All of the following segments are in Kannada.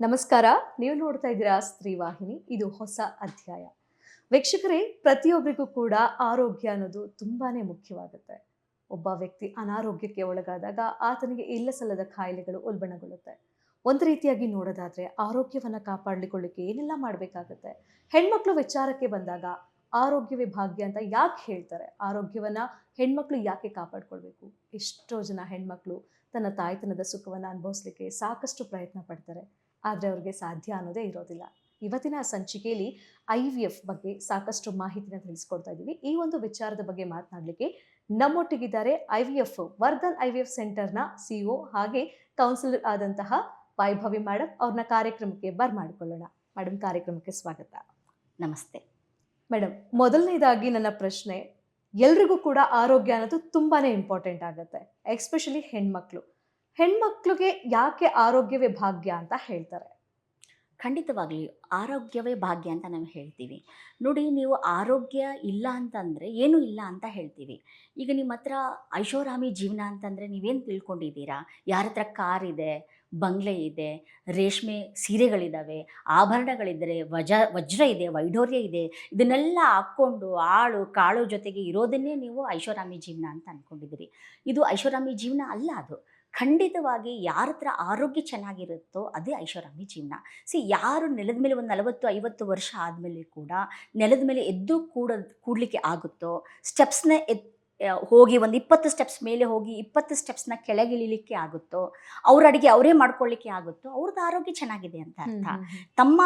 ನಮಸ್ಕಾರ. ನೀವು ನೋಡ್ತಾ ಇದ್ದೀರಾ ಸ್ತ್ರೀವಾಹಿನಿ ಇದು ಹೊಸ ಅಧ್ಯಾಯ. ವೀಕ್ಷಕರೇ, ಪ್ರತಿಯೊಬ್ಬರಿಗೂ ಕೂಡ ಆರೋಗ್ಯ ಅನ್ನೋದು ತುಂಬಾನೇ ಮುಖ್ಯವಾಗುತ್ತೆ. ಒಬ್ಬ ವ್ಯಕ್ತಿ ಅನಾರೋಗ್ಯಕ್ಕೆ ಒಳಗಾದಾಗ ಆತನಿಗೆ ಇಲ್ಲ ಸಲ್ಲದ ಕಾಯಿಲೆಗಳು ಉಲ್ಬಣಗೊಳ್ಳುತ್ತೆ. ಒಂದು ರೀತಿಯಾಗಿ ನೋಡೋದಾದ್ರೆ ಆರೋಗ್ಯವನ್ನ ಕಾಪಾಡಿಕೊಳ್ಳಿಕ್ಕೆ ಏನೆಲ್ಲ ಮಾಡಬೇಕಾಗುತ್ತೆ? ಹೆಣ್ಮಕ್ಳು ವಿಚಾರಕ್ಕೆ ಬಂದಾಗ ಆರೋಗ್ಯವೇ ಭಾಗ್ಯ ಅಂತ ಯಾಕೆ ಹೇಳ್ತಾರೆ? ಆರೋಗ್ಯವನ್ನ ಹೆಣ್ಮಕ್ಳು ಯಾಕೆ ಕಾಪಾಡ್ಕೊಳ್ಬೇಕು? ಎಷ್ಟೋ ಜನ ಹೆಣ್ಮಕ್ಳು ತನ್ನ ತಾಯ್ತನದ ಸುಖವನ್ನು ಅನುಭವಿಸ್ಲಿಕ್ಕೆ ಸಾಕಷ್ಟು ಪ್ರಯತ್ನ ಪಡ್ತಾರೆ. ಆದರೆ ಅವ್ರಿಗೆ ಸಾಧ್ಯ ಅನ್ನೋದೇ ಇರೋದಿಲ್ಲ. ಇವತ್ತಿನ ಸಂಚಿಕೆಯಲ್ಲಿ ಐ ವಿ ಎಫ್ ಬಗ್ಗೆ ಸಾಕಷ್ಟು ಮಾಹಿತಿನ ತಿಳಿಸ್ಕೊಡ್ತಾ ಇದ್ದೀವಿ. ಈ ಒಂದು ವಿಚಾರದ ಬಗ್ಗೆ ಮಾತನಾಡಲಿಕ್ಕೆ ನಮ್ಮೊಟ್ಟಿಗಿದ್ದಾರೆ I V F Vardhan I V F ಸೆಂಟರ್ನ CEO ಹಾಗೆ ಕೌನ್ಸಿಲರ್ ಆದಂತಹ ವೈಭವಿ ಮೇಡಮ್ ಅವ್ರನ್ನ ಕಾರ್ಯಕ್ರಮಕ್ಕೆ ಬರ್ಮಾಡಿಕೊಳ್ಳೋಣ. ಮೇಡಮ್ ಕಾರ್ಯಕ್ರಮಕ್ಕೆ ಸ್ವಾಗತ. ನಮಸ್ತೆ. ಮೇಡಮ್ ಮೊದಲನೇದಾಗಿ ನನ್ನ ಪ್ರಶ್ನೆ ಎಲ್ರಿಗೂ ಕೂಡ ಆರೋಗ್ಯ ಅನ್ನೋದು ತುಂಬಾ ಇಂಪಾರ್ಟೆಂಟ್ ಆಗುತ್ತೆ ಎಸ್ಪೆಷಲಿ ಹೆಣ್ಮಕ್ಳು. ಹೆಣ್ಮಕ್ಳಿಗೆ ಯಾಕೆ ಆರೋಗ್ಯವೇ ಭಾಗ್ಯ ಅಂತ ಹೇಳ್ತಾರೆ? ಖಂಡಿತವಾಗ್ಲಿ ಆರೋಗ್ಯವೇ ಭಾಗ್ಯ ಅಂತ ನಾವು ಹೇಳ್ತೀವಿ. ನೋಡಿ ನೀವು ಆರೋಗ್ಯ ಇಲ್ಲ ಅಂತಂದರೆ ಏನೂ ಇಲ್ಲ ಅಂತ ಹೇಳ್ತೀವಿ. ಈಗ ನಿಮ್ಮ ಹತ್ರ ಐಷೋರಾಮಿ ಜೀವನ ಅಂತಂದರೆ ನೀವೇನು ತಿಳ್ಕೊಂಡಿದ್ದೀರಾ? ಯಾರ ಹತ್ರ ಕಾರ್ ಇದೆ, ಬಂಗ್ಲೆ ಇದೆ, ರೇಷ್ಮೆ ಸೀರೆಗಳಿದ್ದಾವೆ ಆಭರಣಗಳಿದ್ದರೆ ವಜ, ವಜ್ರ ಇದೆ, ವೈಢೋರ್ಯ ಇದೆ, ಇದನ್ನೆಲ್ಲ ಹಾಕ್ಕೊಂಡು ಆಳು, ಕಾಳು ಜೊತೆಗೆ ಇರೋದನ್ನೇ ನೀವು ಐಷೋರಾಮಿ ಜೀವನ ಅಂತ ಅಂದ್ಕೊಂಡಿದ್ದೀರಿ ಇದು ಐಷೋರಾಮಿ ಜೀವನ ಅಲ್ಲ ಅದು. ಖಂಡಿತವಾಗಿ ಯಾರ ಹತ್ರ ಆರೋಗ್ಯ ಚೆನ್ನಾಗಿರುತ್ತೋ ಅದೇ ಐಷಾರಾಮಿ ಜೀವನ. ಸಿ ಯಾರು ನೆಲದ ಮೇಲೆ ಒಂದು ನಲವತ್ತು ಐವತ್ತು ವರ್ಷ ಆದಮೇಲೆ ಕೂಡ ನೆಲದ ಮೇಲೆ ಎದ್ದು ಕೂಡ ಕೂಡಲಿಕ್ಕೆ ಆಗುತ್ತೋ ಸ್ಟೆಪ್ಸ್ನ ಎತ್ ಹೋಗಿ ಒಂದು ಇಪ್ಪತ್ತು ಸ್ಟೆಪ್ಸ್ ಮೇಲೆ ಹೋಗಿ ಇಪ್ಪತ್ತು ಸ್ಟೆಪ್ಸ್ನ ಕೆಳಗಿಳಿಲಿಕ್ಕೆ ಆಗುತ್ತೋ ಅವ್ರ ಅಡುಗೆ ಅವರೇ ಮಾಡ್ಕೊಳ್ಳಿಕ್ಕೆ ಆಗುತ್ತೋ ಅವ್ರದ್ದು ಆರೋಗ್ಯ ಚೆನ್ನಾಗಿದೆ ಅಂತ ಅರ್ಥ. ತಮ್ಮ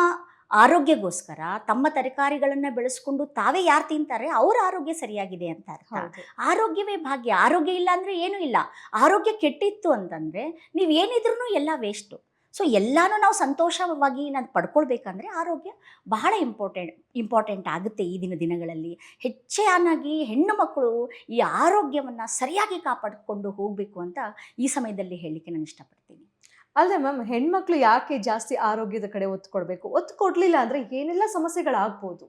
ಆರೋಗ್ಯಗೋಸ್ಕರ ತಮ್ಮ ತರಕಾರಿಗಳನ್ನು ಬೆಳೆಸ್ಕೊಂಡು ತಾವೇ ಯಾರು ತಿಂತಾರೆ? ಅವ್ರ ಆರೋಗ್ಯ ಸರಿಯಾಗಿದೆ ಅಂತ ಅರ್ಥ. ಆರೋಗ್ಯವೇ ಭಾಗ್ಯ. ಆರೋಗ್ಯ ಇಲ್ಲ ಅಂದರೆ ಏನೂ ಇಲ್ಲ. ಆರೋಗ್ಯ ಕೆಟ್ಟಿತ್ತು ಅಂತಂದರೆ ನೀವು ಏನಿದ್ರೂ ಎಲ್ಲ ವೇಸ್ಟು ಸೊ ಎಲ್ಲಾನು ನಾವು ಸಂತೋಷವಾಗಿ ನಾನು ಪಡ್ಕೊಳ್ಬೇಕಂದ್ರೆ ಆರೋಗ್ಯ ಬಹಳ ಇಂಪಾರ್ಟೆಂಟ್ ಇಂಪಾರ್ಟೆಂಟ್ ಆಗುತ್ತೆ ಈಗಿನ ದಿನಗಳಲ್ಲಿ. ಹೆಚ್ಚಾನಾಗಿ ಹೆಣ್ಣು ಮಕ್ಕಳು ಈ ಆರೋಗ್ಯವನ್ನು ಸರಿಯಾಗಿ ಕಾಪಾಡಿಕೊಂಡು ಹೋಗಬೇಕು ಅಂತ ಈ ಸಮಯದಲ್ಲಿ ಹೇಳಲಿಕ್ಕೆ ನಾನು ಇಷ್ಟಪಡ್ತೀನಿ. ಅಲ್ಲದೆ ಮ್ಯಾಮ್, ಹೆಣ್ಮಕ್ಳು ಯಾಕೆ ಜಾಸ್ತಿ ಆರೋಗ್ಯದ ಕಡೆ ಒತ್ತು ಕೊಡಬೇಕು ಒತ್ತು ಕೊಡಲಿಲ್ಲ ಅಂದ್ರೆ ಏನೆಲ್ಲ ಸಮಸ್ಯೆಗಳಾಗ್ಬೋದು?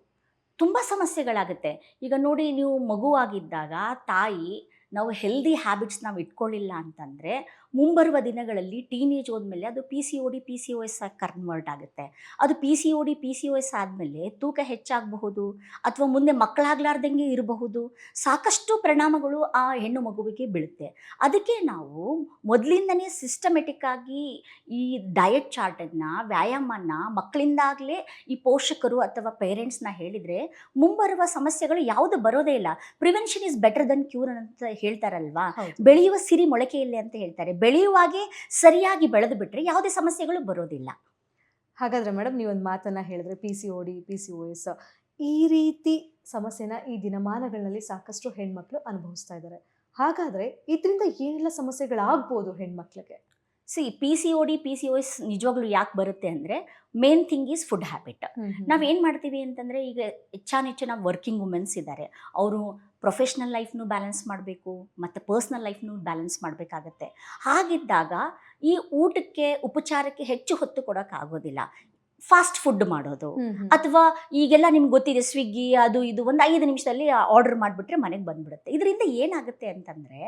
ತುಂಬ ಸಮಸ್ಯೆಗಳಾಗುತ್ತೆ. ಈಗ ನೋಡಿ, ನೀವು ಮಗುವಾಗಿದ್ದಾಗ ತಾಯಿ ನಾವು ಹೆಲ್ದಿ ಹ್ಯಾಬಿಟ್ಸ್ ನಾವು ಇಟ್ಕೊಳ್ಳಿಲ್ಲ ಅಂತಂದರೆ ಮುಂಬರುವ ದಿನಗಳಲ್ಲಿ ಟೀನೇಜ್ ಹೋದ್ಮೇಲೆ ಅದು P C O D P C O S ಆಗಿ ಕನ್ವರ್ಟ್ ಆಗುತ್ತೆ. ಅದು P C O D P C O S ಆದಮೇಲೆ ತೂಕ ಹೆಚ್ಚಾಗಬಹುದು ಅಥವಾ ಮುಂದೆ ಮಕ್ಕಳಾಗ್ಲಾರ್ದಂಗೆ ಇರಬಹುದು. ಸಾಕಷ್ಟು ಪರಿಣಾಮಗಳು ಆ ಹೆಣ್ಣು ಮಗುವಿಗೆ ಬೀಳುತ್ತೆ. ಅದಕ್ಕೆ ನಾವು ಮೊದಲಿಂದನೇ ಸಿಸ್ಟಮೆಟಿಕ್ಕಾಗಿ ಈ ಡಯಟ್ ಚಾರ್ಟನ್ನು ವ್ಯಾಯಾಮನ ಮಕ್ಕಳಿಂದಾಗಲೇ ಈ ಪೋಷಕರು ಅಥವಾ ಪೇರೆಂಟ್ಸ್ನ ಹೇಳಿದರೆ ಮುಂಬರುವ ಸಮಸ್ಯೆಗಳು ಯಾವುದು ಬರೋದೇ ಇಲ್ಲ. Prevention is better than cure ಅಂತ ಹೇಳ್ತಾರಲ್ವಾ? ಬೆಳೆಯುವ ಸಿರಿ ಮೊಳಕೆಯಲ್ಲಿ ಅಂತ ಹೇಳ್ತಾರೆ. ಬೆಳೆಯುವಾಗೆ ಸರಿಯಾಗಿ ಬೆಳೆದು ಬಿಟ್ರೆ ಯಾವುದೇ ಸಮಸ್ಯೆಗಳು ಬರೋದಿಲ್ಲ. ಹಾಗಾದ್ರೆ ಮೇಡಮ್ ನೀವೊಂದು ಮಾತನ್ನ ಹೇಳಿದ್ರೆ P C O D P C O S ಈ ರೀತಿ ಸಮಸ್ಯೆನ ಈ ದಿನಮಾನಗಳಲ್ಲಿ ಸಾಕಷ್ಟು ಹೆಣ್ಮಕ್ಳು ಅನುಭವಿಸ್ತಾ ಇದ್ದಾರೆ. ಹಾಗಾದ್ರೆ ಇದರಿಂದ ಏನೆಲ್ಲ ಸಮಸ್ಯೆಗಳಾಗ್ಬೋದು ಹೆಣ್ಮಕ್ಳಿಗೆ? C P C O D P C O S ನಿಜವಾಗ್ಲೂ ಯಾಕೆ ಬರುತ್ತೆ ಅಂದರೆ main thing is food habit ನಾವೇನು ಮಾಡ್ತೀವಿ ಅಂತಂದರೆ ಈಗ ಹೆಚ್ಚಾನೆಚ್ಚಿನ ವರ್ಕಿಂಗ್ ವುಮೆನ್ಸ್ ಇದ್ದಾರೆ. ಅವರು ಪ್ರೊಫೆಷ್ನಲ್ ಲೈಫ್ನು ಬ್ಯಾಲೆನ್ಸ್ ಮಾಡಬೇಕು ಮತ್ತು ಪರ್ಸ್ನಲ್ ಲೈಫ್ನು ಬ್ಯಾಲೆನ್ಸ್ ಮಾಡಬೇಕಾಗತ್ತೆ. ಹಾಗಿದ್ದಾಗ ಈ ಊಟಕ್ಕೆ ಉಪಚಾರಕ್ಕೆ ಹೆಚ್ಚು ಹೊತ್ತು ಕೊಡೋಕ್ಕಾಗೋದಿಲ್ಲ ಫಾಸ್ಟ್ ಫುಡ್ ಮಾಡೋದು. ಅಥವಾ ಈಗೆಲ್ಲ ನಿಮ್ಗೆ ಗೊತ್ತಿದೆ ಸ್ವಿಗ್ಗಿ ಅದು ಇದು ಒಂದು ಐದು ನಿಮಿಷದಲ್ಲಿ ಆರ್ಡರ್ ಮಾಡಿಬಿಟ್ರೆ ಮನೆಗೆ ಬಂದ್ಬಿಡುತ್ತೆ. ಇದರಿಂದ ಏನಾಗುತ್ತೆ ಅಂತಂದರೆ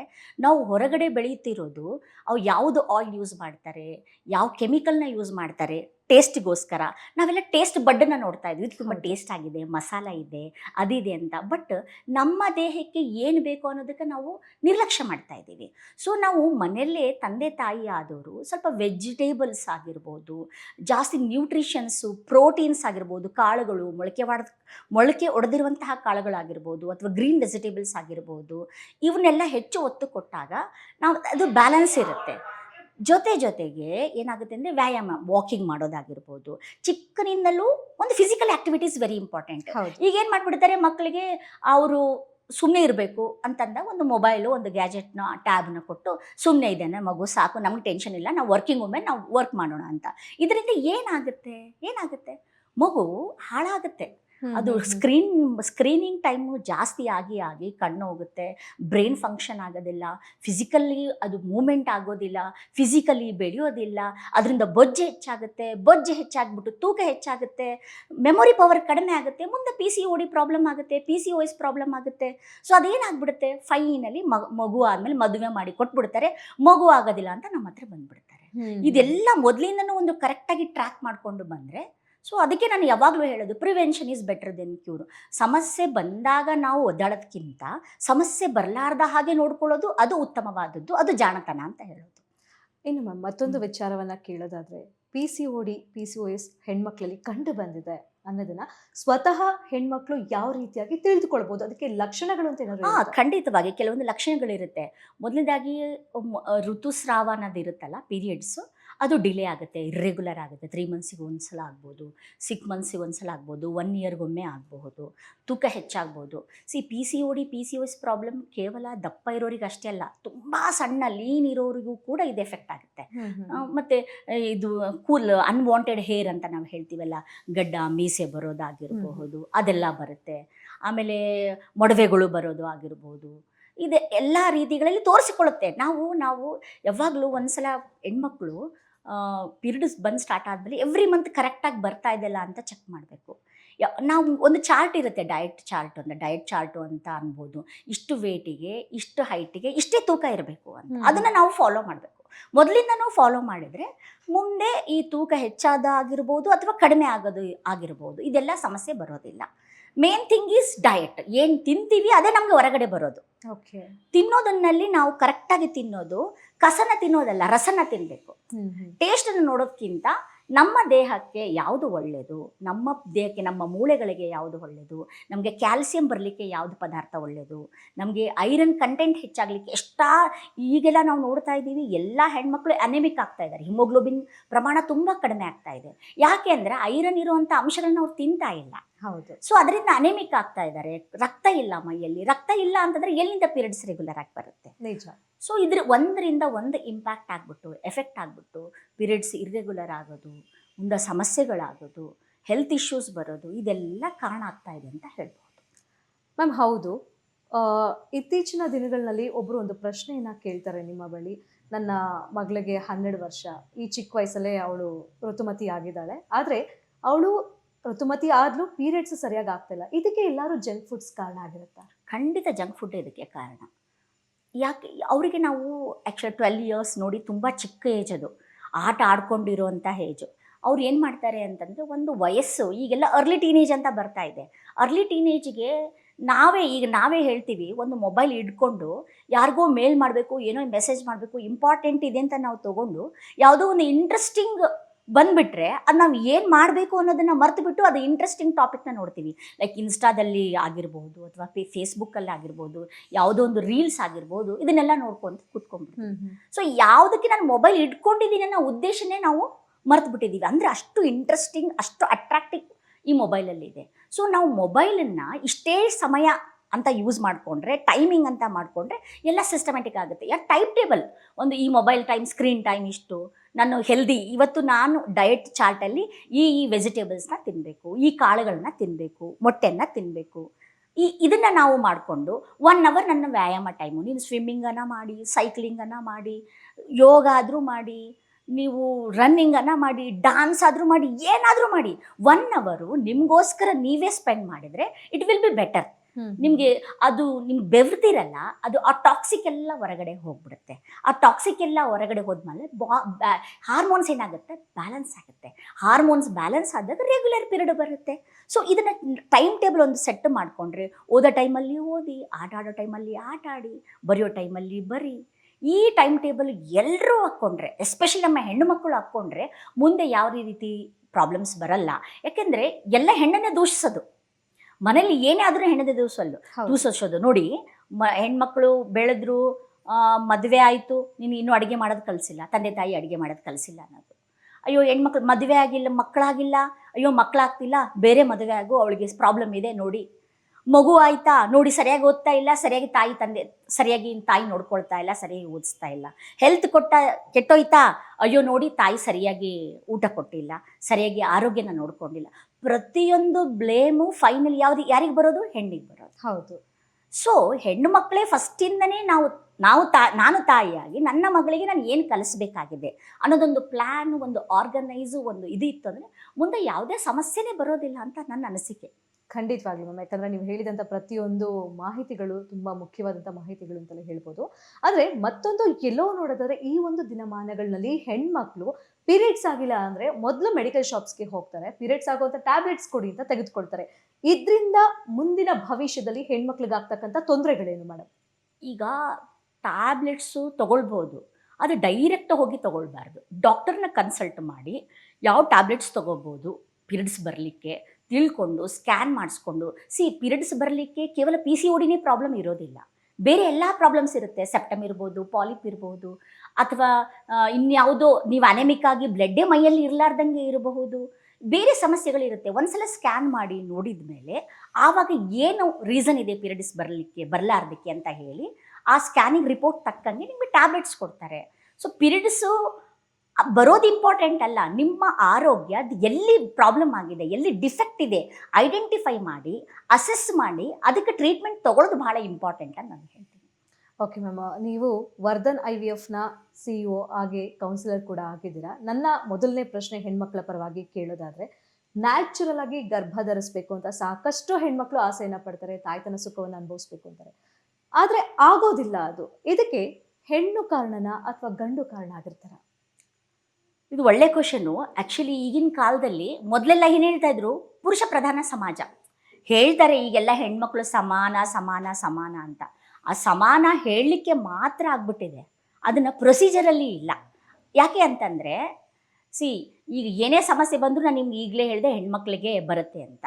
ನಾವು ಹೊರಗಡೆ ಬೆಳೆಯುತ್ತಿರೋದು ಅವು ಯಾವುದು ಆಯಿಲ್ ಯೂಸ್ ಮಾಡ್ತಾರೆ ಯಾವ ಕೆಮಿಕಲ್ನ ಯೂಸ್ ಮಾಡ್ತಾರೆ ಟೇಸ್ಟ್ಗೋಸ್ಕರ. ನಾವೆಲ್ಲ ಟೇಸ್ಟ್ ಬಡ್ಡನ್ನು ನೋಡ್ತಾ ಇದ್ವಿ. ಇದು ತುಂಬ. ಟೇಸ್ಟ್ ಆಗಿದೆ, ಮಸಾಲ ಇದೆ, ಅದಿದೆ ಅಂತ. ಬಟ್ ನಮ್ಮ ದೇಹಕ್ಕೆ ಏನು ಬೇಕು ಅನ್ನೋದಕ್ಕೆ ನಾವು ನಿರ್ಲಕ್ಷ್ಯ ಮಾಡ್ತಾ ಇದ್ದೀವಿ. ಸೊ, ನಾವು ಮನೆಯಲ್ಲೇ ತಂದೆ ತಾಯಿ ಆದವರು ಸ್ವಲ್ಪ ವೆಜಿಟೇಬಲ್ಸ್ ಆಗಿರ್ಬೋದು, ಜಾಸ್ತಿ ನ್ಯೂಟ್ರಿಷನ್ಸು ಪ್ರೋಟೀನ್ಸ್ ಆಗಿರ್ಬೋದು, ಕಾಳುಗಳು, ಮೊಳಕೆ ಒಡೆದ, ಮೊಳಕೆ ಒಡೆದಿರುವಂತಹ ಕಾಳುಗಳಾಗಿರ್ಬೋದು ಅಥವಾ ಗ್ರೀನ್ ವೆಜಿಟೇಬಲ್ಸ್ ಆಗಿರ್ಬೋದು, ಇವನ್ನೆಲ್ಲ ಹೆಚ್ಚು ಒತ್ತು ಕೊಟ್ಟಾಗ ನಾವು ಅದು ಬ್ಯಾಲೆನ್ಸ್ ಇರುತ್ತೆ. ಜೊತೆ ಜೊತೆಗೆ ಏನಾಗುತ್ತೆ ಅಂದರೆ ವ್ಯಾಯಾಮ ವಾಕಿಂಗ್ ಮಾಡೋದಾಗಿರ್ಬೋದು. ಚಿಕ್ಕನಿಂದಲೂ ಒಂದು ಫಿಸಿಕಲ್ ಆಕ್ಟಿವಿಟೀಸ್ ವೆರಿ ಇಂಪಾರ್ಟೆಂಟ್ ಹೌದು. ಈಗ ಏನು ಮಾಡಿಬಿಡ್ತಾರೆ ಮಕ್ಕಳಿಗೆ ಅವರು ಸುಮ್ಮನೆ ಇರಬೇಕು ಅಂತಂದಾಗ ಒಂದು ಮೊಬೈಲು ಒಂದು ಗ್ಯಾಜೆಟ್ನ ಟ್ಯಾಬ್ನ ಕೊಟ್ಟು ಸುಮ್ಮನೆ ಇದ್ದಾನೆ ಮಗು ಸಾಕು ನಮ್ಗೆ ಟೆನ್ಷನ್ ಇಲ್ಲ ನಾವು ವರ್ಕಿಂಗ್ ವುಮೆನ್ ನಾವು ವರ್ಕ್ ಮಾಡೋಣ ಅಂತ. ಇದರಿಂದ ಏನಾಗುತ್ತೆ? ಏನಾಗುತ್ತೆ? ಮಗು ಹಾಳಾಗುತ್ತೆ. ಅದು ಸ್ಕ್ರೀನ್ ಸ್ಕ್ರೀನಿಂಗ್ ಟೈಮು ಜಾಸ್ತಿ ಆಗಿ ಆಗಿ ಕಣ್ಣು ಹೋಗುತ್ತೆ ಬ್ರೈನ್ ಫಂಕ್ಷನ್ ಆಗೋದಿಲ್ಲ. ಫಿಸಿಕಲಿ ಅದು ಮೂಮೆಂಟ್ ಆಗೋದಿಲ್ಲ. ಫಿಸಿಕಲಿ ಬೆಳೆಯೋದಿಲ್ಲ. ಅದರಿಂದ ಬೊಜ್ಜೆ ಹೆಚ್ಚಾಗುತ್ತೆ. ಬೊಜ್ಜೆ ಹೆಚ್ಚಾಗ್ಬಿಟ್ಟು ತೂಕ ಹೆಚ್ಚಾಗುತ್ತೆ. ಮೆಮೊರಿ ಪವರ್ ಕಡಿಮೆ ಆಗುತ್ತೆ. ಮುಂದೆ P C O D problem ಆಗುತ್ತೆ. P C O S problem ಆಗುತ್ತೆ. ಸೊ ಅದೇನಾಗ್ಬಿಡುತ್ತೆ? ಫೈನಲಿ ಮಗು ಮಗು ಆದಮೇಲೆ ಮದುವೆ ಮಾಡಿ ಕೊಟ್ಬಿಡ್ತಾರೆ. ಮಗು ಆಗೋದಿಲ್ಲ ಅಂತ ನಮ್ಮ ಹತ್ರ ಬಂದ್ಬಿಡ್ತಾರೆ. ಇದೆಲ್ಲ ಮೊದಲಿಂದನೂ ಒಂದು ಕರೆಕ್ಟಾಗಿ ಟ್ರ್ಯಾಕ್ ಮಾಡಿಕೊಂಡು ಬಂದರೆ ಸೊ ಅದಕ್ಕೆ ನಾನು ಯಾವಾಗಲೂ ಹೇಳೋದು prevention is better then cure ಸಮಸ್ಯೆ ಬಂದಾಗ ನಾವು ಒದ್ದಾಡೋದಕ್ಕಿಂತ ಸಮಸ್ಯೆ ಬರಲಾರ್ದ ಹಾಗೆ ನೋಡ್ಕೊಳ್ಳೋದು ಅದು ಉತ್ತಮವಾದದ್ದು ಅದು ಜಾಣತನ ಅಂತ ಹೇಳೋದು. ಇನ್ನು ಮ್ಯಾಮ್ ಮತ್ತೊಂದು ವಿಚಾರವನ್ನು ಕೇಳೋದಾದ್ರೆ P C O D P C O S ಹೆಣ್ಮಕ್ಳಲ್ಲಿ ಕಂಡು ಬಂದಿದೆ ಅನ್ನೋದನ್ನ ಸ್ವತಃ ಹೆಣ್ಮಕ್ಳು ಯಾವ ರೀತಿಯಾಗಿ ತಿಳಿದುಕೊಳ್ಬೋದು? ಅದಕ್ಕೆ ಲಕ್ಷಣಗಳು ಅಂತ ಏನಾದರೂ ಹಾಂ ಖಂಡಿತವಾಗಿ. ಕೆಲವೊಂದು ಲಕ್ಷಣಗಳಿರುತ್ತೆ. ಮೊದಲನೇದಾಗಿ ಋತುಸ್ರಾವ ಅನ್ನೋದು ಇರುತ್ತಲ್ಲ ಪೀರಿಯಡ್ಸು ಅದು ಡಿಲೇ ಆಗುತ್ತೆ ಇರ್ರೆಗ್ಯುಲರ್ ಆಗುತ್ತೆ. ತ್ರೀ ಮಂತ್ಸಿಗೆ ಒಂದ್ಸಲ ಆಗ್ಬೋದು ಸಿಕ್ಸ್ ಮಂತ್ಸಿಗೆ ಒಂದ್ಸಲ ಆಗ್ಬೋದು ಒನ್ ಇಯರ್ಗೊಮ್ಮೆ ಆಗಬಹುದು ತೂಕ ಹೆಚ್ಚಾಗ್ಬೋದು. C P C O D P C S problem ಕೇವಲ ದಪ್ಪ ಇರೋರಿಗೆ ಅಷ್ಟೇ ಅಲ್ಲ ತುಂಬ ಸಣ್ಣ ಲೀನ್ ಇರೋರಿಗೂ ಕೂಡ ಇದು ಎಫೆಕ್ಟ್ ಆಗುತ್ತೆ. ಮತ್ತೆ ಇದು ಕೂಲ್ ಅನ್ವಾಂಟೆಡ್ ಹೇರ್ ಅಂತ ನಾವು ಹೇಳ್ತೀವಲ್ಲ ಗಡ್ಡ ಮೀಸೆ ಬರೋದಾಗಿರಬಹುದು ಅದೆಲ್ಲ ಬರುತ್ತೆ. ಆಮೇಲೆ ಮೊಡವೆಗಳು ಬರೋದು ಆಗಿರ್ಬೋದು. ಇದೆ ಎಲ್ಲ ರೀತಿಗಳಲ್ಲಿ ತೋರಿಸಿಕೊಳ್ಳುತ್ತೆ. ನಾವು ನಾವು ಯಾವಾಗಲೂ ಒಂದ್ಸಲ ಹೆಣ್ಮಕ್ಳು ಪೀರಿಯಡ್ಸ್ ಬಂದು ಸ್ಟಾರ್ಟ್ ಆದಮೇಲೆ ಎವ್ರಿ ಮಂತ್ ಕರೆಕ್ಟಾಗಿ ಬರ್ತಾ ಇದೆಯಲ್ಲ ಅಂತ ಚೆಕ್ ಮಾಡಬೇಕು. ನಾವು ಒಂದು ಚಾರ್ಟ್ ಇರುತ್ತೆ ಡಯಟ್ ಚಾರ್ಟ್ ಅಂತ ಡಯಟ್ ಚಾರ್ಟು ಅಂತ ಅನ್ಬೋದು. ಇಷ್ಟು ವೇಟಿಗೆ ಇಷ್ಟು ಹೈಟಿಗೆ ಇಷ್ಟೇ ತೂಕ ಇರಬೇಕು ಅಂತ. ಅದನ್ನು ನಾವು ಫಾಲೋ ಮಾಡಬೇಕು. ಮೊದಲಿಂದನೂ ಫಾಲೋ ಮಾಡಿದರೆ ಮುಂದೆ ಈ ತೂಕ ಹೆಚ್ಚಾದ ಆಗಿರ್ಬೋದು ಅಥವಾ ಕಡಿಮೆ ಆಗೋದು ಆಗಿರ್ಬೋದು. ಇದೆಲ್ಲ ಸಮಸ್ಯೆ ಬರೋದಿಲ್ಲ. ಮೇನ್ ಥಿಂಗ್ ಈಸ್ ಡಯಟ್ ಏನು ತಿಂತೀವಿ ಅದೇ ನಮಗೆ ಹೊರಗಡೆ ಬರೋದು. ಓಕೆ ತಿನ್ನೋದನ್ನಲ್ಲಿ ನಾವು ಕರೆಕ್ಟಾಗಿ ತಿನ್ನೋದು ಕಸನ ತಿನ್ನೋದಲ್ಲ ರಸನ ತಿನ್ನಬೇಕು. ಟೇಸ್ಟನ್ನು ನೋಡೋದಕ್ಕಿಂತ ನಮ್ಮ ದೇಹಕ್ಕೆ ಯಾವುದು ಒಳ್ಳೆಯದು ನಮ್ಮ ದೇಹಕ್ಕೆ, ನಮ್ಮ ಮೂಳೆಗಳಿಗೆ ಯಾವುದು ಒಳ್ಳೆಯದು ನಮಗೆ ಕ್ಯಾಲ್ಸಿಯಂ ಬರಲಿಕ್ಕೆ ಯಾವುದು ಪದಾರ್ಥ ಒಳ್ಳೆಯದು ನಮಗೆ ಐರನ್ ಕಂಟೆಂಟ್ ಹೆಚ್ಚಾಗಲಿಕ್ಕೆ ಎಷ್ಟಾ ಈಗೆಲ್ಲ ನಾವು ನೋಡ್ತಾ ಇದ್ದೀವಿ, ಎಲ್ಲ ಹೆಣ್ಮಕ್ಳು ಅನೆಮಿಕ್ ಆಗ್ತಾ ಇದ್ದಾರೆ ಹಿಮೋಗ್ಲೋಬಿನ್ ಪ್ರಮಾಣ ತುಂಬ ಕಡಿಮೆ ಆಗ್ತಾ ಇದೆ. ಯಾಕೆ ಅಂದರೆ ಐರನ್ ಇರುವಂಥ ಅಂಶಗಳನ್ನ ಅವ್ರು ತಿಂತಾ ಇಲ್ಲ. ಹೌದು. ಸೊ ಅದರಿಂದ ಅನೇಮಿಕ್ ಆಗ್ತಾ ಇದ್ದಾರೆ. ರಕ್ತ ಇಲ್ಲ ಮೈಯಲ್ಲಿ. ರಕ್ತ ಇಲ್ಲ ಅಂತಂದ್ರೆ ಎಲ್ಲಿಂದ ಪೀರಿಯಡ್ಸ್ ರೆಗ್ಯುಲರ್ ಆಗಿ ಬರುತ್ತೆ? ನಿಜ. ಸೊ ಇದ್ರ ಒಂದರಿಂದ ಒಂದು ಇಂಪ್ಯಾಕ್ಟ್ ಆಗಿಬಿಟ್ಟು ಎಫೆಕ್ಟ್ ಆಗಿಬಿಟ್ಟು ಪೀರಿಯಡ್ಸ್ ಇರ್ರೆಗ್ಯುಲರ್ ಆಗೋದು ಮುಂದೆ ಸಮಸ್ಯೆಗಳಾಗೋದು ಹೆಲ್ತ್ ಇಶ್ಯೂಸ್ ಬರೋದು ಇದೆಲ್ಲ ಕಾರಣ ಆಗ್ತಾ ಇದೆ ಅಂತ ಹೇಳ್ಬೋದು ಮ್ಯಾಮ್ ಹೌದು. ಇತ್ತೀಚಿನ ದಿನಗಳಲ್ಲಿ ಒಬ್ಬರು ಒಂದು ಪ್ರಶ್ನೆಯನ್ನ ಕೇಳ್ತಾರೆ ನಿಮ್ಮ ಬಳಿ. ನನ್ನ ಮಗಳಿಗೆ ಹನ್ನೆರಡು ವರ್ಷ. ಈ ಚಿಕ್ಕ ವಯಸ್ಸಲ್ಲೇ ಅವಳು ಋತುಮತಿ ಆಗಿದ್ದಾಳೆ ಆದರೆ ಅವಳು ಋತುಮತಿ ಆದ್ಲೂ ಪೀರಿಯಡ್ಸ್ ಸರಿಯಾಗಿ ಆಗ್ತಿಲ್ಲ ಇದಕ್ಕೆ ಎಲ್ಲರೂ ಜಂಕ್ ಫುಡ್ಸ್ ಕಾರಣ ಆಗಿರುತ್ತೆ? ಖಂಡಿತ ಜಂಕ್ ಫುಡ್ ಇದಕ್ಕೆ ಕಾರಣ. ಯಾಕೆ, ಅವರಿಗೆ ನಾವು ಆ್ಯಕ್ಚುಲಿ ಟ್ವೆಲ್ ಇಯರ್ಸ್ ನೋಡಿ ತುಂಬ ಚಿಕ್ಕ ಏಜ್ ಅದು. ಆಟ ಆಡ್ಕೊಂಡಿರುವಂಥ ಏಜು ಅವ್ರು ಏನು ಮಾಡ್ತಾರೆ ಅಂತಂದರೆ ಒಂದು ವಯಸ್ಸು, ಈಗೆಲ್ಲ ಅರ್ಲಿ ಟೀನೇಜ್ ಅಂತ ಬರ್ತಾ ಇದೆ. ಅರ್ಲಿ ಟೀನೇಜ್ಗೆ ನಾವೇ, ಈಗ ನಾವೇ ಹೇಳ್ತೀವಿ, ಒಂದು ಮೊಬೈಲ್ ಇಟ್ಕೊಂಡು ಯಾರಿಗೋ ಮೇಲ್ ಮಾಡಬೇಕು, ಏನೋ ಮೆಸೇಜ್ ಮಾಡಬೇಕು ಇಂಪಾರ್ಟೆಂಟ್ ಇದೆ ಅಂತ ನಾವು ತೊಗೊಂಡು ಯಾವುದೋ ಒಂದು ಇಂಟ್ರೆಸ್ಟಿಂಗ್ ಬಂದುಬಿಟ್ರೆ ಅದು ನಾವು ಏನು ಮಾಡಬೇಕು ಅನ್ನೋದನ್ನು ಮರೆತು ಬಿಟ್ಟು ಅದು ಇಂಟ್ರೆಸ್ಟಿಂಗ್ ಟಾಪಿಕ್ನ ನೋಡ್ತೀವಿ. ಲೈಕ್ ಇನ್ಸ್ಟಾದಲ್ಲಿ ಆಗಿರ್ಬೋದು ಅಥವಾ ಫೇ ಫೇಸ್ಬುಕ್ಕಲ್ಲಿ ಆಗಿರ್ಬೋದು ಯಾವುದೋ ಒಂದು ರೀಲ್ಸ್ ಆಗಿರ್ಬೋದು ಇದನ್ನೆಲ್ಲ ನೋಡ್ಕೊಂತ ಕೂತ್ಕೊಂಡ್ಬಿಡ್ತೀವಿ. ಸೊ ಯಾವುದಕ್ಕೆ ನಾನು ಮೊಬೈಲ್ ಇಟ್ಕೊಂಡಿದ್ದೀನಿ ಅನ್ನೋ ಉದ್ದೇಶನೇ ನಾವು ಮರೆತು ಬಿಟ್ಟಿದ್ದೀವಿ ಅಂದರೆ ಅಷ್ಟು ಇಂಟ್ರೆಸ್ಟಿಂಗ್ ಅಷ್ಟು ಅಟ್ರಾಕ್ಟಿವ್ ಈ ಮೊಬೈಲಲ್ಲಿದೆ ಸೊ ನಾವು ಮೊಬೈಲನ್ನು ಇಷ್ಟೇ ಸಮಯ ಅಂತ ಯೂಸ್ ಮಾಡಿಕೊಂಡ್ರೆ ಟೈಮಿಂಗ್ ಅಂತ ಮಾಡಿಕೊಂಡ್ರೆ ಎಲ್ಲ ಸಿಸ್ಟಮೆಟಿಕ್ ಆಗುತ್ತೆ. ಯಾಕೆ ಟೈಮ್ ಟೇಬಲ್ ಒಂದು ಈ ಮೊಬೈಲ್ ಟೈಮ್ ಸ್ಕ್ರೀನ್ ಟೈಮ್ ಇಷ್ಟು. ನಾನು ಹೆಲ್ದಿ ಇವತ್ತು ನಾನು ಡಯಟ್ ಚಾರ್ಟಲ್ಲಿ ಈ ಈ ವೆಜಿಟೇಬಲ್ಸ್ನ ತಿನ್ನಬೇಕು ಈ ಕಾಳುಗಳನ್ನ ತಿನ್ನಬೇಕು ಮೊಟ್ಟೆನ ತಿನ್ನಬೇಕು ಈ, ಇದನ್ನು ನಾವು ಮಾಡಿಕೊಂಡು ಒನ್ ಅವರ್ ನನ್ನ ವ್ಯಾಯಾಮ ಟೈಮು ನೀನು ಸ್ವಿಮ್ಮಿಂಗನ್ನು ಮಾಡಿ ಸೈಕ್ಲಿಂಗನ್ನು ಮಾಡಿ, ಯೋಗ ಆದರೂ ಮಾಡಿ, ನೀವು ರನ್ನಿಂಗನ್ನು ಮಾಡಿ ಡಾನ್ಸ್ ಆದರೂ ಮಾಡಿ, ಏನಾದರೂ ಮಾಡಿ ಒನ್ ಅವರು ನಿಮಗೋಸ್ಕರ ನೀವೇ ಸ್ಪೆಂಡ್ ಮಾಡಿದರೆ ಇಟ್ ವಿಲ್ ಬಿ ಬೆಟರ್ ನಿಮಗೆ ಅದು ನಿಮ್ಗೆ ಬೆವರ್ತಿರಲ್ಲ ಅದು ಆ ಟಾಕ್ಸಿಕ್ ಎಲ್ಲ ಹೊರಗಡೆ ಹೋಗ್ಬಿಡುತ್ತೆ. ಆ ಟಾಕ್ಸಿಕ್ ಎಲ್ಲ ಹೊರಗಡೆ ಹೋದ್ಮೇಲೆ ಬಾ ಹಾರ್ಮೋನ್ಸ್ ಏನಾಗುತ್ತೆ? ಬ್ಯಾಲೆನ್ಸ್ ಆಗುತ್ತೆ. ಹಾರ್ಮೋನ್ಸ್ ಬ್ಯಾಲೆನ್ಸ್ ಆದಾಗ ರೆಗ್ಯುಲರ್ ಪೀರಿಯಡ್ ಬರುತ್ತೆ. ಸೊ ಇದನ್ನು ಟೈಮ್ ಟೇಬಲ್ ಒಂದು ಸೆಟ್ ಮಾಡಿಕೊಂಡ್ರೆ, ಓದೋ ಟೈಮಲ್ಲಿ ಓದಿ, ಆಟ ಆಡೋ ಟೈಮಲ್ಲಿ ಆಟ ಆಡಿ, ಬರೆಯೋ ಟೈಮಲ್ಲಿ ಬರಿ. ಈ ಟೈಮ್ ಟೇಬಲ್ ಎಲ್ಲರೂ ಹಾಕ್ಕೊಂಡ್ರೆ ಎಸ್ಪೆಷಲಿ ನಮ್ಮ ಹೆಣ್ಣು ಮಕ್ಕಳು ಹಾಕ್ಕೊಂಡ್ರೆ, ಮುಂದೆ ಯಾವ ರೀತಿ ಪ್ರಾಬ್ಲಮ್ಸ್ ಬರಲ್ಲ. ಯಾಕೆಂದರೆ ಎಲ್ಲ ಹೆಣ್ಣನ್ನೇ ದೂಷಿಸೋದು. ಮನೇಲಿ ಏನೇ ಆದರೂ ಹೆಣ್ಣದೇ ದೂಸಲ್ಲು ದೂಸೋದು ನೋಡಿ ಮ ಹೆಣ್ಮಕ್ಳು ಬೆಳೆದ್ರು ಮದುವೆ ಆಯಿತು ನೀನು ಇನ್ನೂ ಅಡುಗೆ ಮಾಡೋದು ಕಲಿಸಿಲ್ಲ. ತಂದೆ ತಾಯಿ ಅಡುಗೆ ಮಾಡೋದು ಕಲಿಸಿಲ್ಲ ಅನ್ನೋದು. ಅಯ್ಯೋ ಹೆಣ್ಮಕ್ಳು ಮದುವೆ ಆಗಿಲ್ಲ ಮಕ್ಕಳಾಗಿಲ್ಲ ಅಯ್ಯೋ ಮಕ್ಕಳಾಗ್ತಿಲ್ಲ ಬೇರೆ ಮದುವೆ ಆಗು ಅವಳಿಗೆ ಪ್ರಾಬ್ಲಮ್ ಇದೆ ನೋಡಿ. ಮಗು ಆಯ್ತಾ? ನೋಡಿ ಸರಿಯಾಗಿ ಓದ್ತಾ ಇಲ್ಲ ಸರಿಯಾಗಿ ತಾಯಿ ತಂದೆ ಸರಿಯಾಗಿ ತಾಯಿ ನೋಡ್ಕೊಳ್ತಾ ಇಲ್ಲ ಸರಿಯಾಗಿ ಓದಿಸ್ತಾ ಇಲ್ಲ. ಹೆಲ್ತ್ ಕೊಟ್ಟ ಕೆಟ್ಟೋಯ್ತಾ? ಅಯ್ಯೋ ನೋಡಿ ತಾಯಿ ಸರಿಯಾಗಿ ಊಟ ಕೊಟ್ಟಿಲ್ಲ ಸರಿಯಾಗಿ ಆರೋಗ್ಯನ ನೋಡ್ಕೊಂಡಿಲ್ಲ. ಪ್ರತಿಯೊಂದು ಬ್ಲೇಮು ಫೈನಲ್ ಯಾವ್ದು ಯಾರಿಗೆ ಬರೋದು? ಹೆಣ್ಣಿಗೆ ಬರೋದು. ಹೌದು. ಸೊ ಹೆಣ್ಣು ಮಕ್ಕಳೇ ಫಸ್ಟಿಂದನೇ ನಾವು ನಾವು ತಾ ನಾನು ತಾಯಿಯಾಗಿ ನನ್ನ ಮಗಳಿಗೆ ನಾನು ಏನು ಕಲಿಸ್ಬೇಕಾಗಿದೆ ಅನ್ನೋದೊಂದು ಪ್ಲ್ಯಾನ್ ಒಂದು ಆರ್ಗನೈಸು ಒಂದು ಇದು ಇತ್ತು ಅಂದರೆ ಮುಂದೆ ಯಾವುದೇ ಸಮಸ್ಯೆನೇ ಬರೋದಿಲ್ಲ ಅಂತ ನನ್ನ ಅನಿಸಿಕೆ. ಖಂಡಿತವಾಗ್ಲೂ ಮ್ಯಾಮ್. ಯಾಕಂದ್ರೆ ನೀವು ಹೇಳಿದಂಥ ಪ್ರತಿಯೊಂದು ಮಾಹಿತಿಗಳು ತುಂಬಾ ಮುಖ್ಯವಾದಂಥ ಮಾಹಿತಿಗಳು ಅಂತಲೇ ಹೇಳ್ಬೋದು. ಆದರೆ ಮತ್ತೊಂದು ಎಲ್ಲೋ ನೋಡೋದಾದ್ರೆ ಈ ಒಂದು ದಿನಮಾನಗಳಲ್ಲಿ ಹೆಣ್ಮಕ್ಳು ಪೀರಿಯಡ್ಸ್ ಆಗಿಲ್ಲ ಅಂದ್ರೆ ಮೊದಲು ಮೆಡಿಕಲ್ ಶಾಪ್ಸ್ಗೆ ಹೋಗ್ತಾರೆ. ಪೀರಿಯಡ್ಸ್ ಆಗುವಂಥ ಟ್ಯಾಬ್ಲೆಟ್ಸ್ ಕೊಡಿ ಅಂತ ತೆಗೆದುಕೊಳ್ತಾರೆ. ಇದರಿಂದ ಮುಂದಿನ ಭವಿಷ್ಯದಲ್ಲಿ ಹೆಣ್ಮಕ್ಳಿಗೆ ಆಗ್ತಕ್ಕಂಥ ತೊಂದರೆಗಳೇನು ಮೇಡಮ್ ಈಗ ಟ್ಯಾಬ್ಲೆಟ್ಸು ತಗೊಳ್ಬೋದು. ಅದು ಡೈರೆಕ್ಟ್ ಹೋಗಿ ತಗೊಳ್ಬಾರ್ದು. ಡಾಕ್ಟರ್ನ ಕನ್ಸಲ್ಟ್ ಮಾಡಿ ಯಾವ ಟ್ಯಾಬ್ಲೆಟ್ಸ್ ತಗೋಬೋದು ಪಿರಿಯಡ್ಸ್ ಬರಲಿಕ್ಕೆ. ತಿಳ್ಕೊಂಡು ಸ್ಕ್ಯಾನ್ ಮಾಡಿಸ್ಕೊಂಡು ಸಿ ಪಿರಿಯಡ್ಸ್ ಬರಲಿಕ್ಕೆ ಕೇವಲ ಪಿ ಸಿ ಓಡಿನೇ ಪ್ರಾಬ್ಲಮ್ ಇರೋದಿಲ್ಲ. ಬೇರೆ ಎಲ್ಲ ಪ್ರಾಬ್ಲಮ್ಸ್ ಇರುತ್ತೆ. ಸೆಪ್ಟಮ್ ಇರ್ಬೋದು ಪಾಲಿಪ್ ಇರ್ಬೋದು, ಅಥವಾ ಇನ್ಯಾವುದೋ, ನೀವು ಅನೆಮಿಕ್ ಆಗಿ ಬ್ಲಡ್ಡೇ ಮೈಯಲ್ಲಿ ಇರಲಾರ್ದಂಗೆ ಇರಬಹುದು. ಬೇರೆ ಸಮಸ್ಯೆಗಳಿರುತ್ತೆ. ಒಂದ್ಸಲ ಸ್ಕ್ಯಾನ್ ಮಾಡಿ ನೋಡಿದ ಮೇಲೆ ಆವಾಗ ಏನು ರೀಸನ್ ಇದೆ ಪೀರಿಯಡ್ಸ್ ಬರಲಿಕ್ಕೆ, ಬರಲಾರ್ದಕ್ಕೆ ಅಂತ ಹೇಳಿ ಆ ಸ್ಕ್ಯಾನಿಂಗ್ ರಿಪೋರ್ಟ್ ತಕ್ಕಂಗೆ ನಿಮಗೆ ಟ್ಯಾಬ್ಲೆಟ್ಸ್ ಕೊಡ್ತಾರೆ. ಸೊ ಪೀರಿಯಡ್ಸು ಬರೋದು ಇಂಪಾರ್ಟೆಂಟ್ ಅಲ್ಲ. ನಿಮ್ಮ ಆರೋಗ್ಯ ಎಲ್ಲಿ ಪ್ರಾಬ್ಲಮ್ ಆಗಿದೆ, ಎಲ್ಲಿ ಡಿಫೆಕ್ಟ್ ಇದೆ ಐಡೆಂಟಿಫೈ ಮಾಡಿ ಅಸೆಸ್ ಮಾಡಿ, ಅದಕ್ಕೆ ಟ್ರೀಟ್ಮೆಂಟ್ ತಗೊಳ್ಳೋದು ಬಹಳ ಇಂಪಾರ್ಟೆಂಟ್ ಅಂತ ನಾನು ಹೇಳ್ತೀನಿ. ಓಕೆ ಮ್ಯಾಮ್ ನೀವು ವರ್ಧನ್ ಐ ವಿ ಎಫ್ನ ಸಿ ಒ ಹಾಗೆ ಕೌನ್ಸಿಲರ್ ಕೂಡ ಆಗಿದ್ದೀರಾ? ನನ್ನ ಮೊದಲನೇ ಪ್ರಶ್ನೆ ಹೆಣ್ಮಕ್ಳ ಪರವಾಗಿ ಕೇಳೋದಾದರೆ ನ್ಯಾಚುರಲ್ ಆಗಿ ಗರ್ಭ ಧರಿಸ್ಬೇಕು ಅಂತ ಸಾಕಷ್ಟು ಹೆಣ್ಮಕ್ಳು ಆಸೆಯನ್ನು ಪಡ್ತಾರೆ, ತಾಯ್ತನ ಸುಖವನ್ನು ಅನುಭವಿಸ್ಬೇಕು ಅಂತಾರೆ. ಆದರೆ ಆಗೋದಿಲ್ಲ ಅದು. ಇದಕ್ಕೆ ಹೆಣ್ಣು ಕಾರಣನ ಅಥವಾ ಗಂಡು ಕಾರಣ ಆಗಿರ್ತಾರ? ಇದು ಒಳ್ಳೆ ಕ್ವಶನ್ನು ಆ್ಯಕ್ಚುಲಿ ಈಗಿನ ಕಾಲದಲ್ಲಿ ಮೊದಲೆಲ್ಲ ಏನು ಹೇಳ್ತಾ ಇದ್ರು? ಪುರುಷ ಪ್ರಧಾನ ಸಮಾಜ. ಹೇಳ್ತಾರೆ ಈಗೆಲ್ಲ ಹೆಣ್ಮಕ್ಳು ಸಮಾನ ಸಮಾನ ಸಮಾನ ಅಂತ. ಆ ಸಮಾನ ಹೇಳಲಿಕ್ಕೆ ಮಾತ್ರ ಆಗ್ಬಿಟ್ಟಿದೆ. ಅದನ್ನು ಪ್ರೊಸೀಜರಲ್ಲಿ ಇಲ್ಲ. ಯಾಕೆ ಅಂತಂದರೆ ಸಿ ಈಗ ಏನೇ ಸಮಸ್ಯೆ ಬಂದರೂ ನಾನು ನಿಮ್ಗೆ ಈಗಲೇ ಹೇಳಿದೆ ಹೆಣ್ಮಕ್ಳಿಗೆ ಬರುತ್ತೆ ಅಂತ.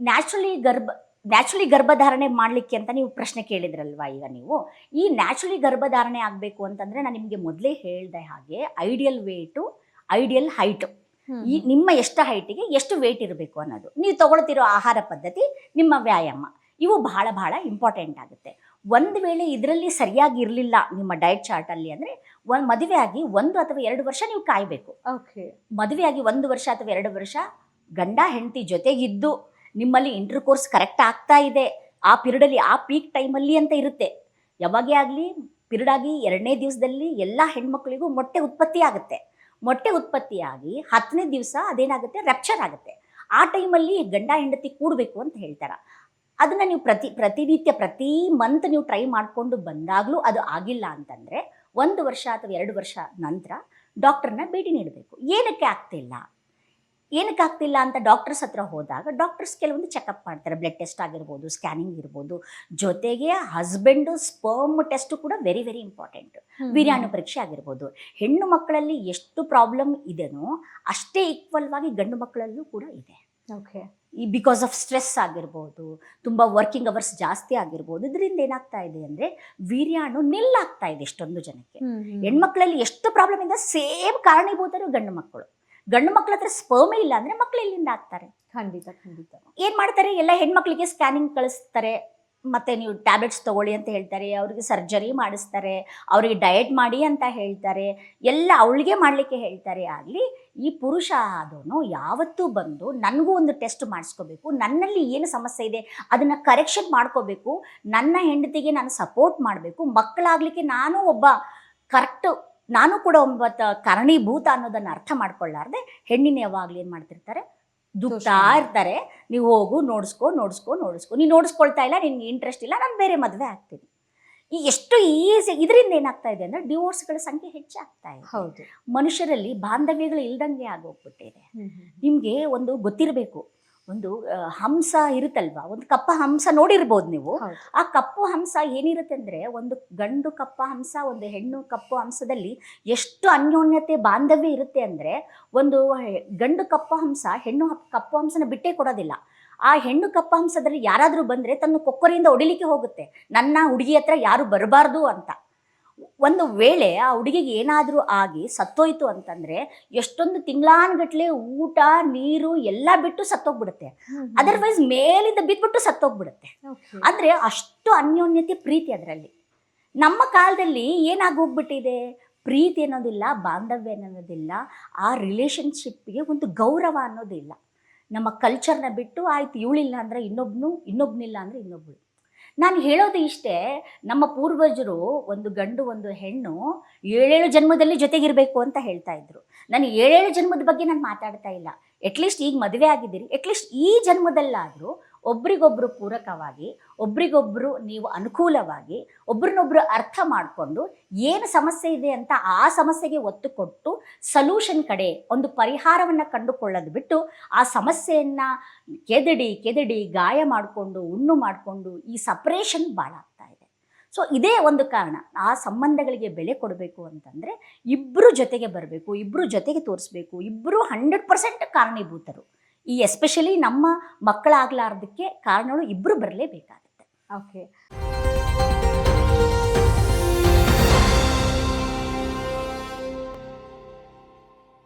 ನ್ಯಾಚುರಲಿ ಗರ್ಭ ನ್ಯಾಚುರಲಿ ಗರ್ಭಧಾರಣೆ ಮಾಡಲಿಕ್ಕೆ ಅಂತ ನೀವು ಪ್ರಶ್ನೆ ಕೇಳಿದ್ರಲ್ವಾ ಈಗ ನೀವು? ಈ ನ್ಯಾಚುರಲಿ ಗರ್ಭಧಾರಣೆ ಆಗಬೇಕು ಅಂತಂದರೆ ನಾನು ನಿಮಗೆ ಮೊದಲೇ ಹೇಳಿದೆ ಹಾಗೆ ಐಡಿಯಲ್ ವೇಟು ಐಡಿಯಲ್ ಹೈಟ್ ಈ ನಿಮ್ಮ ಎಷ್ಟು ಹೈಟಿಗೆ ಎಷ್ಟು ವೇಟ್ ಇರಬೇಕು ಅನ್ನೋದು. ನೀವು ತಗೊಳ್ತಿರೋ ಆಹಾರ ಪದ್ಧತಿ ನಿಮ್ಮ ವ್ಯಾಯಾಮ ಇವು ಬಹಳ ಬಹಳ ಇಂಪಾರ್ಟೆಂಟ್ ಆಗುತ್ತೆ. ಒಂದು ವೇಳೆ ಇದರಲ್ಲಿ ಸರಿಯಾಗಿ ಇರಲಿಲ್ಲ ನಿಮ್ಮ ಡಯಟ್ ಚಾರ್ಟಲ್ಲಿ ಅಂದರೆ ಒಂದು ಮದುವೆ ಆಗಿ ಒಂದು ಅಥವಾ ಎರಡು ವರ್ಷ ನೀವು ಕಾಯಬೇಕು. ಓಕೆ ಆಗಿ ಒಂದು ವರ್ಷ ಅಥವಾ ಎರಡು ವರ್ಷ ಗಂಡ ಹೆಂಡತಿ ಜೊತೆಗಿದ್ದು ನಿಮ್ಮಲ್ಲಿ ಇಂಟರ್ ಕೋರ್ಸ್ ಕರೆಕ್ಟ್ ಆಗ್ತಾ ಇದೆ. ಆ ಪಿರಿಯಡಲ್ಲಿ ಆ ಪೀಕ್ ಟೈಮಲ್ಲಿ ಅಂತ ಇರುತ್ತೆ. ಯಾವಾಗೇ ಆಗಲಿ ಪಿರಿಯಡ್ ಆಗಿ ಎರಡನೇ ದಿವಸದಲ್ಲಿ ಎಲ್ಲ ಹೆಣ್ಮಕ್ಳಿಗೂ ಮೊಟ್ಟೆ ಉತ್ಪತ್ತಿ ಆಗುತ್ತೆ. ಮೊಟ್ಟೆ ಉತ್ಪತ್ತಿಯಾಗಿ ಹತ್ತನೇ ದಿವಸ ಅದೇನಾಗುತ್ತೆ? ರೆಪ್ಚರ್ ಆಗುತ್ತೆ. ಆ ಟೈಮಲ್ಲಿ ಗಂಡ ಹೆಂಡತಿ ಕೂಡಬೇಕು ಅಂತ ಹೇಳ್ತಾರೆ. ಅದನ್ನು ನೀವು ಪ್ರತಿ, ಪ್ರತಿನಿತ್ಯ, ಪ್ರತಿ ಮಂತ್ ನೀವು ಟ್ರೈ ಮಾಡಿಕೊಂಡು ಬಂದಾಗಲೂ ಅದು ಆಗಿಲ್ಲ ಅಂತಂದರೆ ಒಂದು ವರ್ಷ ಅಥವಾ ಎರಡು ವರ್ಷ ನಂತರ ಡಾಕ್ಟರ್ನ ಭೇಟಿ ನೀಡಬೇಕು. ಏನಕ್ಕೆ ಆಗ್ತಿಲ್ಲ? ಏನಕ್ಕೆ ಆಗ್ತಿಲ್ಲ ಅಂತ ಡಾಕ್ಟರ್ಸ್ ಹತ್ರ ಹೋದಾಗ ಡಾಕ್ಟರ್ಸ್ ಕೆಲವೊಂದು ಚೆಕಪ್ ಮಾಡ್ತಾರೆ. ಬ್ಲಡ್ ಟೆಸ್ಟ್ ಆಗಿರ್ಬೋದು ಸ್ಕ್ಯಾನಿಂಗ್ ಇರ್ಬೋದು. ಜೊತೆಗೆ ಹಸ್ಬೆಂಡು ಸ್ಪರ್ಮ್ ಟೆಸ್ಟ್ ಕೂಡ ವೆರಿ ವೆರಿ ಇಂಪಾರ್ಟೆಂಟ್ ವೀರ್ಯಾಣು ಪರೀಕ್ಷೆ ಆಗಿರ್ಬೋದು. ಹೆಣ್ಣು ಮಕ್ಕಳಲ್ಲಿ ಎಷ್ಟು ಪ್ರಾಬ್ಲಮ್ ಇದೆಯೋ ಅಷ್ಟೇ ಈಕ್ವಲ್ವಾಗಿ ಗಂಡು ಮಕ್ಕಳಲ್ಲೂ ಕೂಡ ಇದೆ. ಓಕೆ ಈ ಬಿಕಾಸ್ ಆಫ್ ಸ್ಟ್ರೆಸ್ ಆಗಿರ್ಬೋದು ತುಂಬ ವರ್ಕಿಂಗ್ ಅವರ್ಸ್ ಜಾಸ್ತಿ ಆಗಿರ್ಬೋದು ಇದರಿಂದ ಏನಾಗ್ತಾ ಇದೆ ಅಂದರೆ ವೀರ್ಯಾಣು ನಿಲ್ಲಾಗ್ತಾ ಇದೆ ಎಷ್ಟೊಂದು ಜನಕ್ಕೆ. ಹೆಣ್ಮಕ್ಳಲ್ಲಿ ಎಷ್ಟು ಪ್ರಾಬ್ಲಮ್ ಇದೆ ಸೇಮ್ ಕಾರಣೀಭೂತರು ಗಂಡು ಮಕ್ಕಳು. ಗಂಡು ಮಕ್ಳ ಹತ್ರ ಸ್ಪರ್ಮೇ ಇಲ್ಲ ಅಂದ್ರೆ ಮಕ್ಳು ಇಲ್ಲಿಂದ ಆಗ್ತಾರೆ? ಖಂಡಿತ ಖಂಡಿತ. ಏನು ಮಾಡ್ತಾರೆ? ಎಲ್ಲ ಹೆಣ್ಮಕ್ಳಿಗೆ ಸ್ಕ್ಯಾನಿಂಗ್ ಕಳಿಸ್ತಾರೆ. ಮತ್ತೆ ನೀವು ಟ್ಯಾಬ್ಲೆಟ್ಸ್ ತಗೊಳ್ಳಿ ಅಂತ ಹೇಳ್ತಾರೆ ಅವ್ರಿಗೆ ಸರ್ಜರಿ ಮಾಡಿಸ್ತಾರೆ ಅವರಿಗೆ ಡಯಟ್ ಮಾಡಿ ಅಂತ ಹೇಳ್ತಾರೆ ಎಲ್ಲ ಅವಳಿಗೆ ಮಾಡಲಿಕ್ಕೆ ಹೇಳ್ತಾರೆ. ಆಗಲಿ ಈ ಪುರುಷ ಆದವನು ಯಾವತ್ತೂ ಬಂದು ನನಗೂ ಒಂದು ಟೆಸ್ಟ್ ಮಾಡಿಸ್ಕೋಬೇಕು ನನ್ನಲ್ಲಿ ಏನು ಸಮಸ್ಯೆ ಇದೆ ಅದನ್ನು ಕರೆಕ್ಷನ್ ಮಾಡ್ಕೋಬೇಕು ನನ್ನ ಹೆಂಡತಿಗೆ ನಾನು ಸಪೋರ್ಟ್ ಮಾಡಬೇಕು ಮಕ್ಕಳಾಗಲಿಕ್ಕೆ ನಾನು ಒಬ್ಬ ಕರೆಕ್ಟ್ ನಾನು ಕೂಡ ಒಂಬತ್ತು ಕಾರಣೀಭೂತ ಅನ್ನೋದನ್ನು ಅರ್ಥ ಮಾಡ್ಕೊಳ್ಳಾರ್ದೆ ಹೆಣ್ಣಿನ ಯಾವಾಗಲೂ ಏನು ಮಾಡ್ತಿರ್ತಾರೆ? ದುಡ್ತಾ ಇರ್ತಾರೆ. ನೀವು ಹೋಗು ನೋಡಿಸ್ಕೊ ನೋಡಿಸ್ಕೊ ನೋಡಿಸ್ಕೊ. ನೀನು ನೋಡಿಸ್ಕೊಳ್ತಾ ಇಲ್ಲ ನಿನ್ಗೆ ಇಂಟ್ರೆಸ್ಟ್ ಇಲ್ಲ ನಾನು ಬೇರೆ ಮದುವೆ ಆಗ್ತೀನಿ. ಈ ಎಷ್ಟು ಈಸಿ ಇದರಿಂದ ಏನಾಗ್ತಾ ಇದೆ ಅಂದರೆ ಡಿವೋರ್ಸ್ಗಳ ಸಂಖ್ಯೆ ಹೆಚ್ಚಾಗ್ತಾ ಇದೆ. ಹೌದು. ಮನುಷ್ಯರಲ್ಲಿ ಬಾಂಧವ್ಯಗಳು ಇಲ್ದಂಗೆ ಆಗೋಗ್ಬಿಟ್ಟಿದೆ. ನಿಮಗೆ ಒಂದು ಗೊತ್ತಿರಬೇಕು. ಒಂದು ಹಂಸ ಇರುತ್ತಲ್ವಾ? ಒಂದು ಕಪ್ಪ ಹಂಸ ನೋಡಿರ್ಬೋದು ನೀವು. ಆ ಕಪ್ಪು ಹಂಸ ಏನಿರುತ್ತೆ ಅಂದರೆ ಒಂದು ಗಂಡು ಕಪ್ಪ ಹಂಸ ಒಂದು ಹೆಣ್ಣು ಕಪ್ಪು ಹಂಸದಲ್ಲಿ ಎಷ್ಟು ಅನ್ಯೋನ್ಯತೆ ಬಾಂಧವ್ಯ ಇರುತ್ತೆ ಅಂದರೆ ಒಂದು ಗಂಡು ಕಪ್ಪ ಹಂಸ ಹೆಣ್ಣು ಕಪ್ಪು ಹಂಸನ ಬಿಟ್ಟೇ ಕೊಡೋದಿಲ್ಲ. ಆ ಹೆಣ್ಣು ಕಪ್ಪ ಹಂಸದಲ್ಲಿ ಯಾರಾದರೂ ಬಂದರೆ ತನ್ನ ಕೊಕ್ಕರೆಯಿಂದ ಹೊಡಿಲಿಕ್ಕೆ ಹೋಗುತ್ತೆ. ನನ್ನ ಹುಡುಗಿ ಹತ್ರ ಯಾರು ಬರಬಾರ್ದು ಅಂತ. ಒಂದು ವೇಳೆ ಆ ಹುಡುಗಿಗೆ ಏನಾದರೂ ಆಗಿ ಸತ್ತೋಯ್ತು ಅಂತಂದ್ರೆ ಎಷ್ಟೊಂದು ತಿಂಗಳಾನ್ಗಟ್ಲೆ ಊಟ ನೀರು ಎಲ್ಲ ಬಿಟ್ಟು ಸತ್ತೋಗ್ಬಿಡುತ್ತೆ. ಅದರ್ವೈಸ್ ಮೇಲಿಂದ ಬಿದ್ದುಬಿಟ್ಟು ಸತ್ತೋಗ್ಬಿಡುತ್ತೆ. ಅಂದ್ರೆ ಅಷ್ಟು ಅನ್ಯೋನ್ಯತೆ ಪ್ರೀತಿ ಅದರಲ್ಲಿ. ನಮ್ಮ ಕಾಲದಲ್ಲಿ ಏನಾಗೋಗ್ಬಿಟ್ಟಿದೆ ಪ್ರೀತಿ ಅನ್ನೋದಿಲ್ಲ ಬಾಂಧವ್ಯ ಅನ್ನೋದಿಲ್ಲ ಆ ರಿಲೇಷನ್ಶಿಪ್ಗೆ ಒಂದು ಗೌರವ ಅನ್ನೋದಿಲ್ಲ. ನಮ್ಮ ಕಲ್ಚರ್ನ ಬಿಟ್ಟು ಆಯ್ತು ಇವಳಿಲ್ಲ ಅಂದ್ರೆ ಇನ್ನೊಬ್ನು ಇನ್ನೊಬ್ನಿಲ್ಲ ಅಂದ್ರೆ ಇನ್ನೊಬ್ಳು. ನಾನು ಹೇಳೋದು ಇಷ್ಟೇ, ನಮ್ಮ ಪೂರ್ವಜರು ಒಂದು ಗಂಡು, ಒಂದು ಹೆಣ್ಣು ಏಳೇಳು ಜನ್ಮದಲ್ಲಿ ಜೊತೆಗಿರಬೇಕು ಅಂತ ಹೇಳ್ತಾ ಇದ್ರು. ನಾನು ಏಳೇಳು ಜನ್ಮದ ಬಗ್ಗೆ ನಾನು ಮಾತಾಡ್ತಾ ಇಲ್ಲ. ಅಟ್ಲೀಸ್ಟ್ ಈಗ ಮದುವೆ ಆಗಿದ್ದೀರಿ. ಅಟ್ಲೀಸ್ಟ್ ಈ ಜನ್ಮದಲ್ಲಾದರೂ ಒಬ್ರಿಗೊಬ್ರು ಪೂರಕವಾಗಿ, ಒಬ್ರಿಗೊಬ್ರು ನೀವು ಅನುಕೂಲವಾಗಿ, ಒಬ್ರನ್ನೊಬ್ರು ಅರ್ಥ ಮಾಡಿಕೊಂಡು ಏನು ಸಮಸ್ಯೆ ಇದೆ ಅಂತ ಆ ಸಮಸ್ಯೆಗೆ ಒತ್ತು ಕೊಟ್ಟು ಸೊಲ್ಯೂಷನ್ ಕಡೆ ಒಂದು ಪರಿಹಾರವನ್ನು ಕಂಡುಕೊಳ್ಳೋದು ಬಿಟ್ಟು ಆ ಸಮಸ್ಯೆಯನ್ನು ಕೆದಡಿ ಕೆದಡಿ, ಗಾಯ ಮಾಡಿಕೊಂಡು, ಉಣ್ಣು ಮಾಡಿಕೊಂಡು ಈ ಸಪ್ರೇಷನ್ ಭಾಳ ಆಗ್ತಾ ಇದೆ. ಸೊ ಇದೇ ಒಂದು ಕಾರಣ. ಆ ಸಂಬಂಧಗಳಿಗೆ ಬೆಲೆ ಕೊಡಬೇಕು ಅಂತಂದರೆ ಇಬ್ಬರು ಜೊತೆಗೆ ಬರಬೇಕು ಇಬ್ಬರು ಜೊತೆಗೆ ತೋರಿಸ್ಬೇಕು ಇಬ್ಬರು ಹಂಡ್ರೆಡ್ ಪರ್ಸೆಂಟ್ ಕಾರಣೀಭೂತರು. ಈ ಎಸ್ಪೆಷಲಿ ನಮ್ಮ ಮಕ್ಕಳಾಗಲಾರ್ದಕ್ಕೆ ಕಾರಣಗಳು ಇಬ್ಬರು ಬರಲೇಬೇಕಾಗುತ್ತೆ. ಓಕೆ